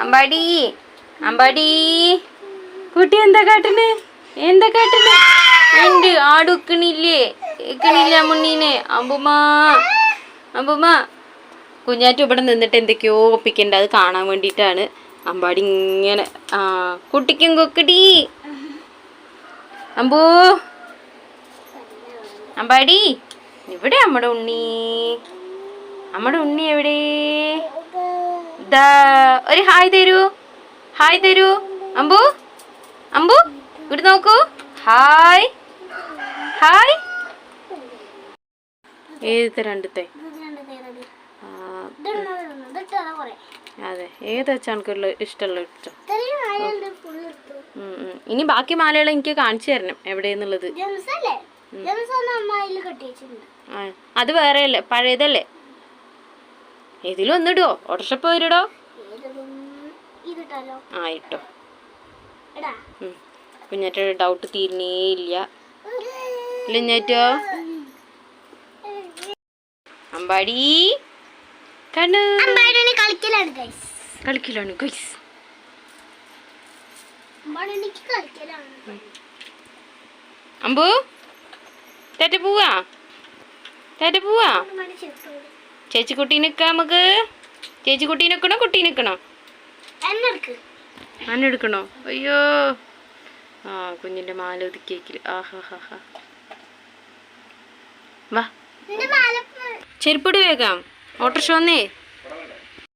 അമ്പാടി അമ്പാടി. കുട്ടി എന്താ കാട്ടണ് എന്താ കാട്ടണ് ഉണ്ട് ആടുക്കണില്ലേ? ഇക്കണില്ല മുന്നീനെ അമ്പുമാ അമ്പുമാ കുഞ്ഞാറ്റു ഇവിടെ നിന്നിട്ട് എന്തൊക്കെയോ ഒപ്പിക്കണ്ട. അത് കാണാൻ വേണ്ടിയിട്ടാണ് അമ്പാടി ഇങ്ങനെ ആ കുട്ടിക്കും കൊക്കടി. അമ്പു. അമ്പാടി ഇവിടെ നമ്മുടെ ഉണ്ണി. നമ്മുടെ ഉണ്ണി എവിടെ? ഒരു ഹായ് തരൂ. ഹായ് തരൂ. അമ്പു അമ്പു ഇവിടെ നോക്കൂ. ഹായ്. ഹായ്. ഏത് രണ്ടത്തെ? അതെ ഏത് വെച്ചാണ് ഇഷ്ടമുള്ള ഇഷ്ടം. ഇനി ബാക്കി മാലകൾ എനിക്ക് കാണിച്ചു തരണം എവിടെയെന്നുള്ളത്. ആ, അത് വേറെ അല്ലേ പഴയതല്ലേ? ഏതിലും ഒന്നിടുവോ? ഓട്ടർഷപ്പ് വരിടോ ആ ഇട്ടോ. കുഞ്ഞാറ്റ ഡൗട്ട് തീരുന്നേ ഇല്ല. കുഞ്ഞാറ്റോ? അമ്പാടി. കണ്ണു. ഗൈസ് കളിക്കലാണ് അമ്പു. തേറ്റ പോവാ. തേറ്റ പോവാ. അമ്പാടി ചെറുത്തോളൂ ചേച്ചി കുട്ടി നിൽക്കാം നമുക്ക് ചേച്ചി കുട്ടി നിൽക്കണോ കുട്ടി നിൽക്കണോ എന്നെടുക്ക് അന്നെടുക്കണോ? അയ്യോ. ആ കുഞ്ഞിന്റെ മാല ഒതുക്കിയേക്കിൽ ആഹാ ഹാ ഹാ വാ. ചെരുപ്പിടി വേഗം. ഓട്ടർഷ വന്നേ.